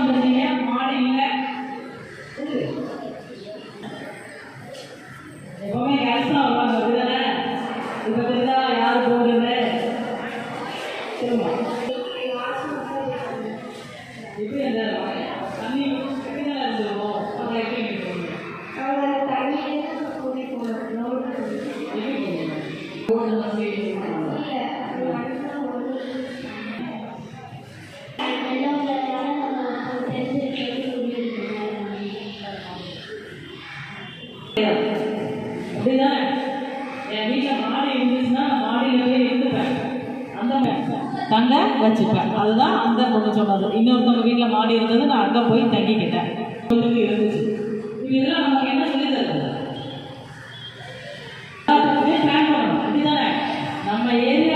வந்துருந்தீங்க மாடியில் எப்பவுமே கேஸ் வருவாங்க அப்படிதானே? இப்போ தெரிஞ்சா யார் போடுறது? திரும்ப. அப்படிதானே என் வீட்டில் மாடி இருந்துச்சுன்னா மாடியில போய் இருந்துப்பேன் அந்த தங்க வச்சுப்பேன். அதுதான் அந்த பொண்ணு சொன்னது. இன்னொருத்தவங்க வீட்டில் மாடி இருந்தது நான் அங்கே போய் தங்கிக்கிட்டேன். கொஞ்சம் இருந்துச்சு. இதெல்லாம் நமக்கு என்ன சொல்லி தருது? எல்லாத்துக்குமே பண்ணணும். அப்படிதானே நம்ம ஏரியா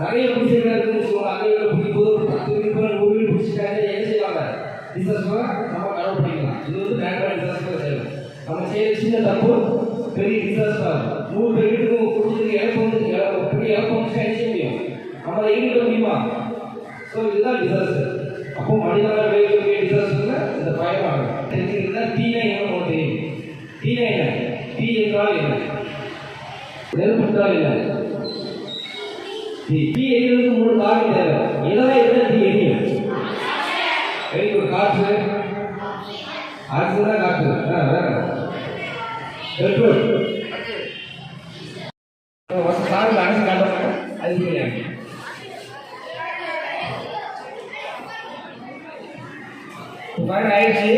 நிறைய குடிசைகள் வச்சுக்கோங்க அதே பிடிக்கும்போது பத்து வீடு நூறு வீடு பிடிச்சிட்டாங்க என்ன செய்வாங்க? நம்ம கடவு பண்ணிக்கலாம் இது வந்து நேரடியாக டிசாஸ்டர் செய்யணும் நம்ம செய்யற சின்ன தப்பு பெரிய டிசாஸ்டர் நூறு பேர் வீட்டுக்கு குடிச்சதுக்கு இழப்பு வந்து பெரிய இழப்பு வந்து என்ன செய்ய முடியும்? நம்ம ஈடுபட முடியுமா? ஸோ இதுதான் டிசாஸ்டர் அப்போ மனிதனால விளைவிக்கக்கூடிய டிசாஸ்டர்ல இந்த பயமாகும் தெரிஞ்சுக்கிறதா தீனை என்ன நமக்கு தெரியும்? தீனை என்ன? தீ என்றால் என்ன? நெருப்பு என்றால் என்ன? தீ தீ மூணு காரணம் தேவை. இதெல்லாம் என்ன தீ எரியும் வெரி குட் காற்று. அடுத்ததான் காற்று. ஆ, வேற பெட்ரோல். சார்ந்த அரசு காட்டுறாங்க அது தெரியாது ஃபயர் ஆயிடுச்சு.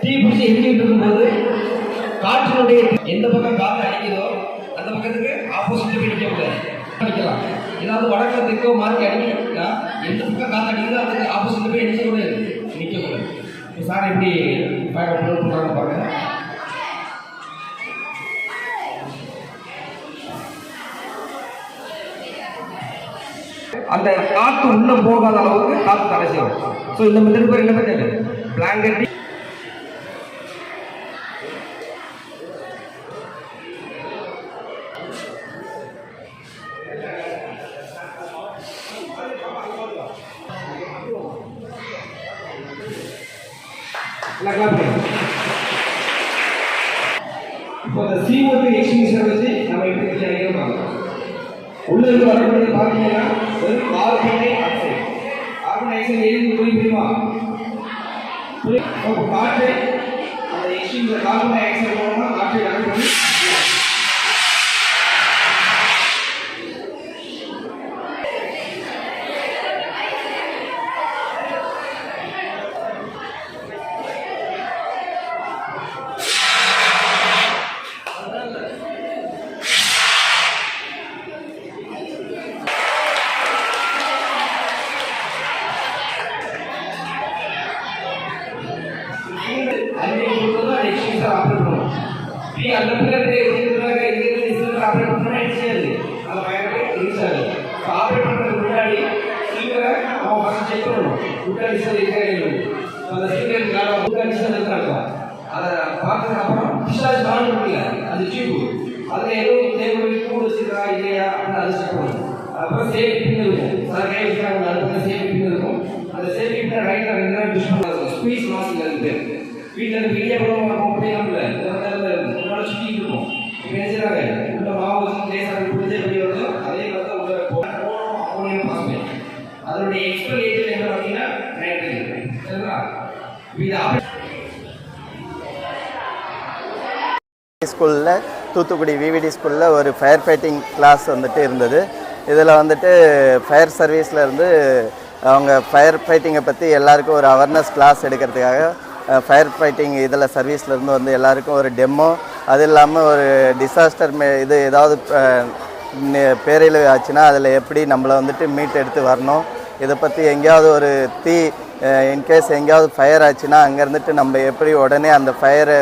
தீ பிடிச்சி எரிஞ்சிட்டு இருக்கும்போது காற்றினுடைய எந்த பக்கம் காற்று அடிக்குதோ அந்த பக்கத்துக்கு ஆப்போசிட் போய் நிற்க நிற்கலாம் ஏதாவது வடக்கு தெற்கோ மாற்றி அடிக்கிறா எந்த பக்கம் காற்று அடிக்குதோ அதுக்கு ஆப்போசிட் போய் நிற்க கூடாது நிற்க கூடாது. இப்போ சார் எப்படி ஃபயர் அப்ளோட் பண்ணுறாங்க பாருங்க. அந்த காற்று உள்ள போகாத அளவுக்கு காற்று தடை செய்யும் ஸோ இந்த மாதிரி பேர் என்ன? பண்ணுறது பிளாங்கெட் இப்போ இந்த CO2 எக்ஸ்டிங்ஷன் வச்சு நம்ம எப்படி தயாரிக்கிறோம் பார்க்கலாம். உள்ள இருந்து வரக்கூடியது பார்த்தீங்கன்னா வெறும் கார்பனை ஆக்சைடு கார்பன் ஆக்சைடு எரிந்து புரிய முடியுமா புரிய அப்போ அந்த எக்ஸ்டிங்ஷன் கார்பன் ஆக்சைடு போனோம்னா காற்றை கனெக்ட் பண்ணி ఏదైతే ఇదిలాగా ఏదైతే ఇస్తుందో అప్పుడు ప్రొవైడ్ చేయాలి. అలా బయటకి తీసాలి సో ఆపరేట్ మనకు ఉండాలి సీనియర్ మా ఫస్ట్ చెప్పాను ఉంటాడు ఇస్తారు ఇంకా వాళ్ళ సీనియర్ కాదు ఉంటాడు ఇస్తారు అంటారు అలా పాత అప్పుడు పిశాజ్ బాగుంటుంది అది చీపు. అదే ఏదో దేవుడు కూడా సీరా ఇదేయా అని అది చెప్పాను అప్పుడు సేఫ్ ఇప్పుడు సార్ కై విషయాలు నడుపుతున్న సేఫ్ ఇప్పుడు அந்த சேவிங்ல ரைட்டர் ரெண்டு நாள் டிஸ்கவுண்ட் ஸ்பீச் மாசிங் இருக்கு வீட்டில் பெரிய கூட நம்ம போய் நம்மள உள்ள மாவு வச்சு லேசாக பிடிச்ச வெளியே அதே மாதிரி தான் உள்ள போகணும் அமோனியம் பாஸ்பேட் அதனுடைய என்ன பார்த்தீங்கன்னா நைட்ரஜன் சரிங்களா இது ஸ்கூலில் தூத்துக்குடி விவிடி ஸ்கூலில் ஒரு ஃபயர் ஃபைட்டிங் கிளாஸ் வந்துட்டு இருந்தது. இதில் வந்துட்டு ஃபயர் சர்வீஸில் இருந்து அவங்க ஃபயர் ஃபைட்டிங்கை பற்றி எல்லாருக்கும் ஒரு அவேர்னஸ் கிளாஸ் எடுக்கிறதுக்காக ஃபயர் ஃபைட்டிங் இதில் சர்வீஸ்லேருந்து வந்து எல்லாருக்கும் ஒரு டெமோ அது இல்லாமல் ஒரு டிசாஸ்டர் மே இது ஏதாவது அஹ், பேரழிவு ஆச்சுன்னா அதில் எப்படி நம்மளை வந்துட்டு மீட் எடுத்து வரணும்? இதை பற்றி எங்கேயாவது ஒரு தீ இன்கேஸ் எங்கேயாவது ஃபயர் ஆச்சுன்னா அங்கேருந்துட்டு நம்ம எப்படி உடனே அந்த ஃபயரை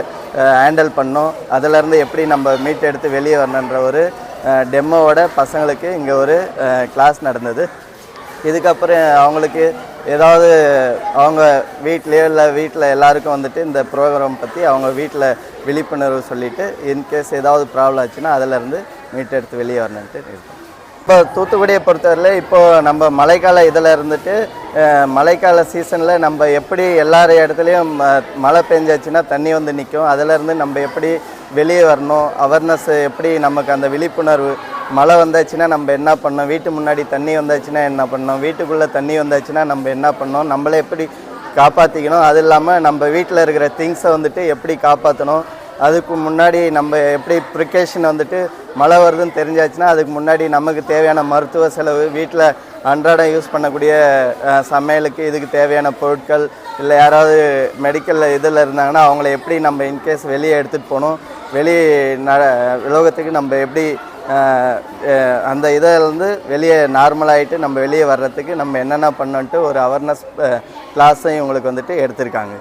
ஹேண்டில் பண்ணணும்? அதிலேருந்து எப்படி நம்ம மீட் எடுத்து வெளியே வரணுன்ற ஒரு டெம்மோவோட பசங்களுக்கு இங்கே ஒரு கிளாஸ் நடந்தது. இதுக்கப்புறம் அவங்களுக்கு ஏதாவது அவங்க வீட்லேயோ இல்லை வீட்டில் எல்லாருக்கும் வந்துட்டு இந்த ப்ரோக்ராம் பற்றி அவங்க வீட்டில் விழிப்புணர்வு சொல்லிவிட்டு இன்கேஸ் ஏதாவது ப்ராப்ளம் ஆச்சுன்னா அதிலேருந்து மீட்டெடுத்து வெளியே வரணுன்ட்டு இருக்கோம் இப்போ தூத்துக்குடியை பொறுத்தவரையில் இப்போது நம்ம மழைக்கால இதில் இருந்துட்டு மழைக்கால சீசனில் நம்ம எப்படி எல்லார் இடத்துலையும் ம- மழை பெஞ்சாச்சுன்னா தண்ணி வந்து நிற்கும் அதிலேருந்து நம்ம எப்படி வெளியே வரணும்? அவேர்னஸ் எப்படி நமக்கு அந்த விழிப்புணர்வு மழை வந்தாச்சுன்னா நம்ம என்ன பண்ணோம் வீட்டு முன்னாடி தண்ணி வந்தாச்சுன்னா என்ன பண்ணோம் வீட்டுக்குள்ளே தண்ணி வந்தாச்சுன்னா நம்ம என்ன பண்ணோம் நம்மளை எப்படி காப்பாற்றிக்கணும் அது இல்லாமல் நம்ம வீட்டில் இருக்கிற திங்ஸை வந்துட்டு எப்படி காப்பாற்றணும் அதுக்கு முன்னாடி நம்ம எப்படி ப்ரிகாஷன் வந்துட்டு மழை வருதுன்னு தெரிஞ்சாச்சுன்னா அதுக்கு முன்னாடி நமக்கு தேவையான மருத்துவ செலவு வீட்டில் அன்றாடம் யூஸ் பண்ணக்கூடிய சமையலுக்கு இதுக்கு தேவையான பொருட்கள் இல்லை யாராவது மெடிக்கலில் இதில் இருந்தாங்கன்னா அவங்கள எப்படி நம்ம இன்கேஸ் வெளியே எடுத்துகிட்டு போகணும். வெளியே ந உலோகத்துக்கு நம்ம எப்படி அந்த இதிலேருந்து வெளியே நார்மலாகிட்டு நம்ம வெளியே வர்றதுக்கு நம்ம என்னென்ன பண்ணோன்ட்டு ஒரு அவேர்னஸ் கிளாஸையும் உங்களுக்கு வந்துட்டு எடுத்திருக்காங்க.